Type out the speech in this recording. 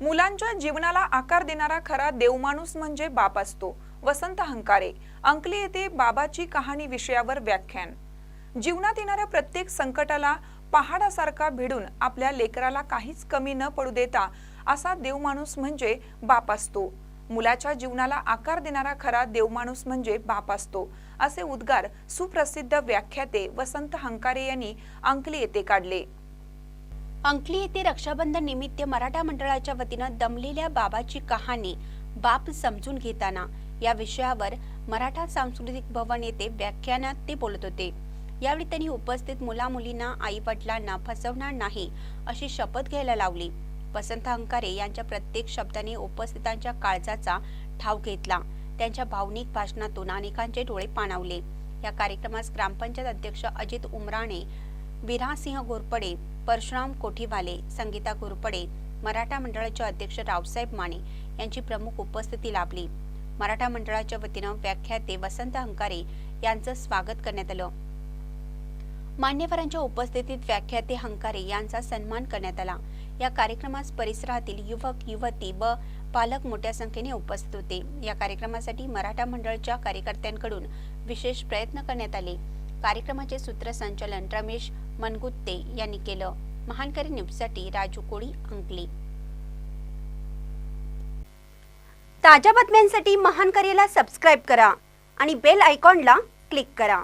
मुलांच्या जीवनाला आकार देणारा खरा देवमाणूस म्हणजे बाप असतो वसंत हंकारे. अंकली येथे बाबाची कहाणी विषयावर व्याख्यान. जीवनात येणाऱ्या प्रत्येक संकटाला पहाडासारखा भिडून आपल्या लेकराला काहीच कमी न पडू देता असा देवमाणूस म्हणजे बाप असतो. मुलाच्या जीवनाला आकार देणारा खरा देवमाणूस म्हणजे बाप असतो असे उद्गार सुप्रसिद्ध व्याख्याते वसंत हंकारे यांनी अंकली येथे काढले. अंकली येथे रक्षाबंधन निमित्त मराठा मंडळाच्या वतीनं दमलेल्या बाबाची कहाणी बाप समजून घेताना या विषयावर मराठा सांस्कृतिक भवन येथे व्याख्यानात ते बोलत होते. यावेळी त्यांनी उपस्थित मुला मुलींना आई वडिलांना फसवणार नाही अशी शपथ घ्यायला लावली. वसंत अंकारे यांच्या प्रत्येक शब्दाने उपस्थितांच्या काळजाचा ठाव घेतला. त्यांच्या भावनिक भाषणातून अनेकांचे डोळे पाणावले. या कार्यक्रमास ग्रामपंचायत अध्यक्ष अजित उमराणे विरासिंह घोरपडे परशुराम कोठीवाले संगीता घोरपडे मराठा मंडळाचे अध्यक्ष रावसाहेब माने यांची प्रमुख उपस्थिती लाभली. मराठा मंडळाच्या वतीनं व्याख्याते वसंत हंकारे यांचं स्वागत करण्यात आलं. मान्यवरांच्या उपस्थितीत व्याख्याते हंकारे यांचा सन्मान करण्यात आला. या कार्यक्रमास परिसरातील युवक युवती व पालक मोठ्या संख्येने उपस्थित होते. या कार्यक्रमासाठी मराठा मंडळच्या कार्यकर्त्यांकडून विशेष प्रयत्न करण्यात आले. कार्यक्रमाचे सूत्रसंचालन रमेश मनगुत्ते यांनी केलं. महानकरी न्यूजसाठी राजू कोळी अंकली. ताज्या बातम्यांसाठी महानकरीला सबस्क्राईब करा आणि बेल आयकॉनला क्लिक करा.